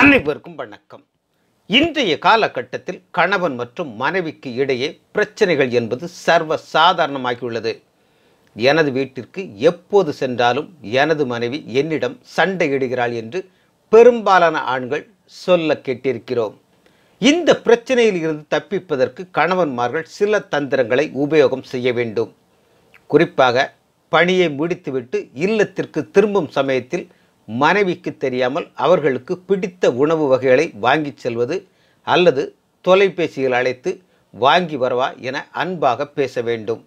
அனைவருக்கும் வணக்கம். இன்றைய காலகட்டத்தில் கணவன் மற்றும் மனைவிக்கு இடையே பிரச்சனைகள் என்பது சர்வ சாதாரணமாகியுள்ளது எனது வீட்டிற்கு எப்போது சென்றாலும் எனது மனைவி என்னிடம் சண்டையிடுகிறாள் என்று பெரும்பாலான ஆண்கள் சொல்ல கேட்டிருக்கிறோம். இந்த பிரச்சனையில் இருந்து தப்பிப்பதற்கு கணவன்மார்கள் சில தந்திரங்களை உபயோகம் செய்ய வேண்டும். குறிப்பாக பணியை முடித்துவிட்டு இல்லத்திற்கு திரும்பும் சமயத்தில் மனைவிக்கு தெரியாமல் அவர்களுக்கு பிடித்த உணவு வகைகளை வாங்கிச் செல்வது அல்லது தொலைபேசியில் அழைத்து வாங்கி வரவா என அன்பாக பேச வேண்டும்.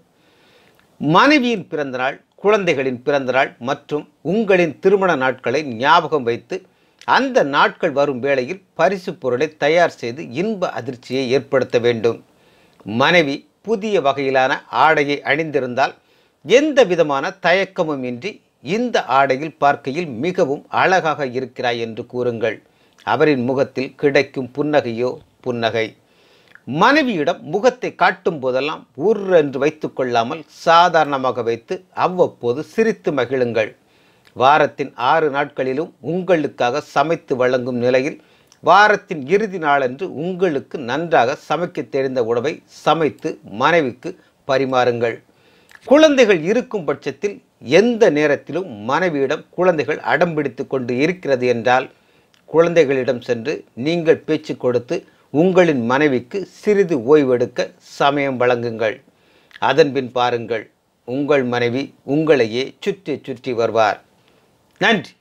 மனைவியின் பிறந்தநாள் குழந்தைகளின் பிறந்தநாள் மற்றும் உங்களின் திருமண நாட்களை ஞாபகம் வைத்து அந்த நாட்கள் வரும் வேளையில் பரிசு பொருளை தயார் செய்து இன்ப அதிர்ச்சியை ஏற்படுத்த வேண்டும். மனைவி புதிய வகையிலான ஆடையை அணிந்திருந்தால் எந்த விதமான தயக்கமும் இன்றி இந்த ஆடையில் பார்க்கையில் மிகவும் அழகாக இருக்கிறாய் என்று கூறுங்கள். அவரின் முகத்தில் கிடைக்கும் புன்னகையோ புன்னகை. மனைவியிடம் முகத்தை காட்டும் போதெல்லாம் உர் என்று வைத்துக்கொள்ளாமல் சாதாரணமாக வைத்து அவ்வப்போது சிரித்து மகிழுங்கள். வாரத்தின் ஆறு நாட்களிலும் உங்களுக்காக சமைத்து வழங்கும் நிலையில் வாரத்தின் இறுதி நாளன்று உங்களுக்கு நன்றாக சமைக்க தெரிந்த உணவை சமைத்து மனைவிக்கு பரிமாறுங்கள். குழந்தைகள் இருக்கும் பட்சத்தில் எந்த நேரத்திலும் மனைவியிடம் குழந்தைகள் அடம்பிடித்து கொண்டு இருக்கிறது என்றால் குழந்தைகளிடம் சென்று நீங்கள் பேச்சு கொடுத்து உங்களின் மனைவிக்கு சிறிது ஓய்வெடுக்க சமயம் வழங்குங்கள். அதன்பின் பாருங்கள் உங்கள் மனைவி உங்களையே சுற்றி சுற்றி வருவார். நன்றி.